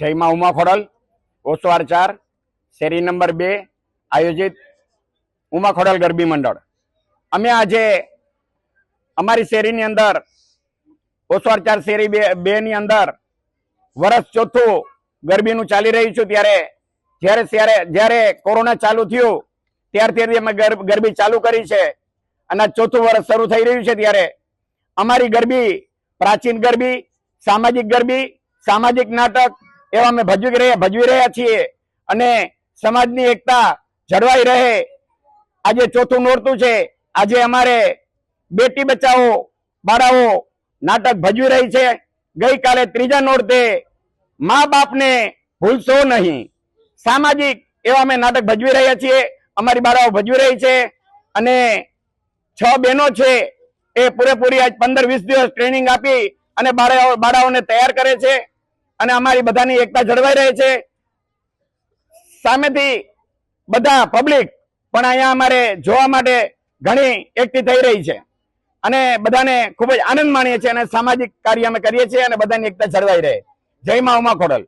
જય મા ઉમા ખોડલ, ઓસવાર ચાર, શેરી નંબર બે, આયોજિત ઉમા ખોડલ ગરબી મંડળ. અમે આજે અમારી શેરીની અંદર, ઓસવાર ચાર, શેરી બે ની અંદર વર્ષ ચોથું ગરબીનું ચાલી રહ્યું છું. ત્યારે, જ્યારે ત્યારે, જ્યારે કોરોના ચાલુ થયું ત્યારથી અમે ગર- ગરબી ચાલુ કરી છે. અને ચોથું વર્ષ શરૂ થઈ રહ્યું છે ત્યારે અમારી ગરબી પ્રાચીન ગરબી, સામાજિક ગરબી, સામાજિક નાટક એવા અમે ભજવી રહ્યા ભજવી રહ્યા છીએ. અને સમાજની એકતા જળવાઈ રહે. આજે ચોથું નોરતું છે. આજે અમારે બેટી બચાવો, બાળાઓ નાટક ભજવી રહી છે. ગઈકાલે ત્રીજા નોરતે મા બાપને ભૂલશો નહીં. સામાજિક એવા અમે નાટક ભજવી રહ્યા છીએ. અમારી બાળાઓ ભજવી રહી છે. અને છ બહેનો છે એ પૂરેપૂરી આજ પંદર વીસ દિવસ ટ્રેનિંગ આપી અને બાળાઓ બાળાઓને તૈયાર કરે છે. અને અમારી બધાની એકતા જળવાઈ રહે છે. સામેથી બધા પબ્લિક પણ અહીંયા અમારે જોવા માટે ઘણી એકઠી થઈ રહી છે. અને બધાને ખૂબ જ આનંદ માણીએ છીએ અને સામાજિક કાર્ય અમે કરીએ છીએ અને બધાની એકતા જળવાઈ રહે. જય મા ઉમા ખોડલ.